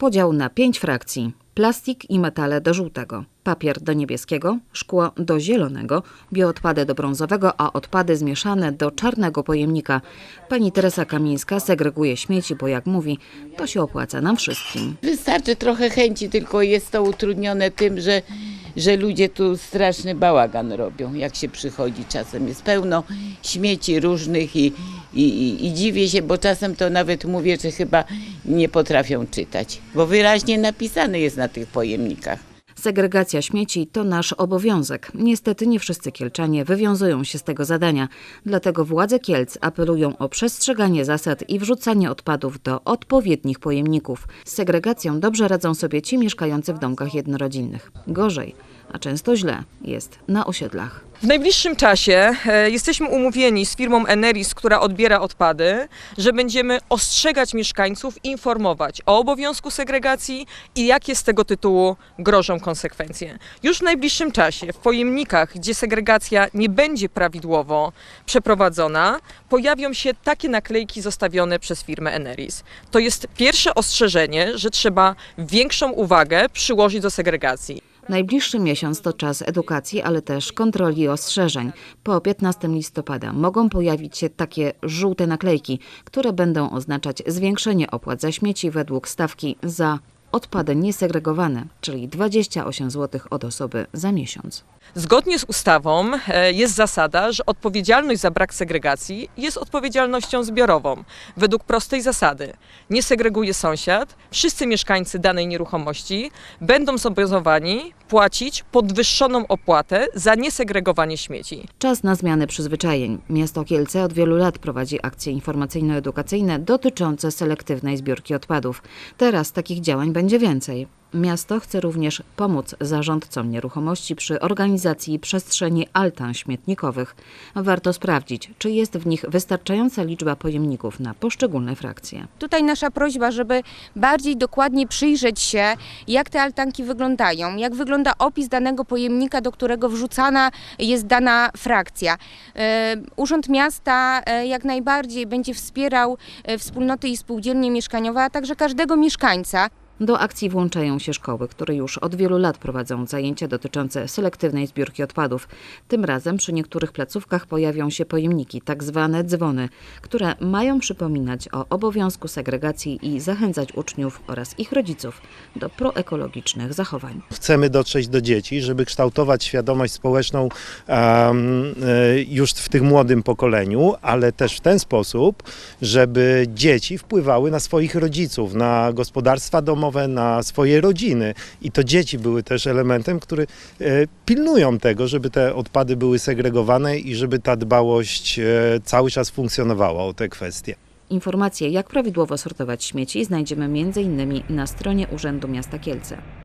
Podział na pięć frakcji. Plastik i metale do żółtego, papier do niebieskiego, szkło do zielonego, bioodpady do brązowego, a odpady zmieszane do czarnego pojemnika. Pani Teresa Kamińska segreguje śmieci, bo jak mówi, to się opłaca nam wszystkim. Wystarczy trochę chęci, tylko jest to utrudnione tym, że, że ludzie tu straszny bałagan robią, jak się przychodzi. Czasem jest pełno śmieci różnych i, i, i, i dziwię się, bo czasem to nawet mówię, że chyba nie potrafią czytać, bo wyraźnie napisane jest na tych pojemnikach. Segregacja śmieci to nasz obowiązek. Niestety nie wszyscy Kielczanie wywiązują się z tego zadania. Dlatego władze Kielc apelują o przestrzeganie zasad i wrzucanie odpadów do odpowiednich pojemników. Z segregacją dobrze radzą sobie ci mieszkający w domkach jednorodzinnych. Gorzej, a często źle jest na osiedlach. W najbliższym czasie e, jesteśmy umówieni z firmą Eneris, która odbiera odpady, że będziemy ostrzegać mieszkańców, informować o obowiązku segregacji i jakie z tego tytułu grożą konsekwencje. Już w najbliższym czasie w pojemnikach, gdzie segregacja nie będzie prawidłowo przeprowadzona, pojawią się takie naklejki zostawione przez firmę Eneris. To jest pierwsze ostrzeżenie, że trzeba większą uwagę przyłożyć do segregacji. Najbliższy miesiąc to czas edukacji, ale też kontroli i ostrzeżeń. Po 15 listopada mogą pojawić się takie żółte naklejki, które będą oznaczać zwiększenie opłat za śmieci według stawki za odpady niesegregowane, czyli 28 zł od osoby za miesiąc. Zgodnie z ustawą e, jest zasada, że odpowiedzialność za brak segregacji jest odpowiedzialnością zbiorową. Według prostej zasady nie segreguje sąsiad, wszyscy mieszkańcy danej nieruchomości będą zobowiązani płacić podwyższoną opłatę za niesegregowanie śmieci. Czas na zmianę przyzwyczajeń. Miasto Kielce od wielu lat prowadzi akcje informacyjno-edukacyjne dotyczące selektywnej zbiórki odpadów. Teraz takich działań będzie więcej. Miasto chce również pomóc zarządcom nieruchomości przy organizacji przestrzeni altan śmietnikowych. Warto sprawdzić, czy jest w nich wystarczająca liczba pojemników na poszczególne frakcje. Tutaj nasza prośba, żeby bardziej dokładnie przyjrzeć się, jak te altanki wyglądają, jak wygląda opis danego pojemnika, do którego wrzucana jest dana frakcja. E, Urząd Miasta e, jak najbardziej będzie wspierał e, wspólnoty i spółdzielnie mieszkaniowe, a także każdego mieszkańca. Do akcji włączają się szkoły, które już od wielu lat prowadzą zajęcia dotyczące selektywnej zbiórki odpadów. Tym razem przy niektórych placówkach pojawią się pojemniki, tak zwane dzwony, które mają przypominać o obowiązku segregacji i zachęcać uczniów oraz ich rodziców do proekologicznych zachowań. Chcemy dotrzeć do dzieci, żeby kształtować świadomość społeczną e, już w tym młodym pokoleniu, ale też w ten sposób, żeby dzieci wpływały na swoich rodziców, na gospodarstwa domowe, na swoje rodziny. I to dzieci były też elementem, który e, pilnują tego, żeby te odpady były segregowane i żeby ta dbałość e, cały czas funkcjonowała o te kwestie. Informacje, jak prawidłowo sortować śmieci, znajdziemy m.in. na stronie Urzędu Miasta Kielce.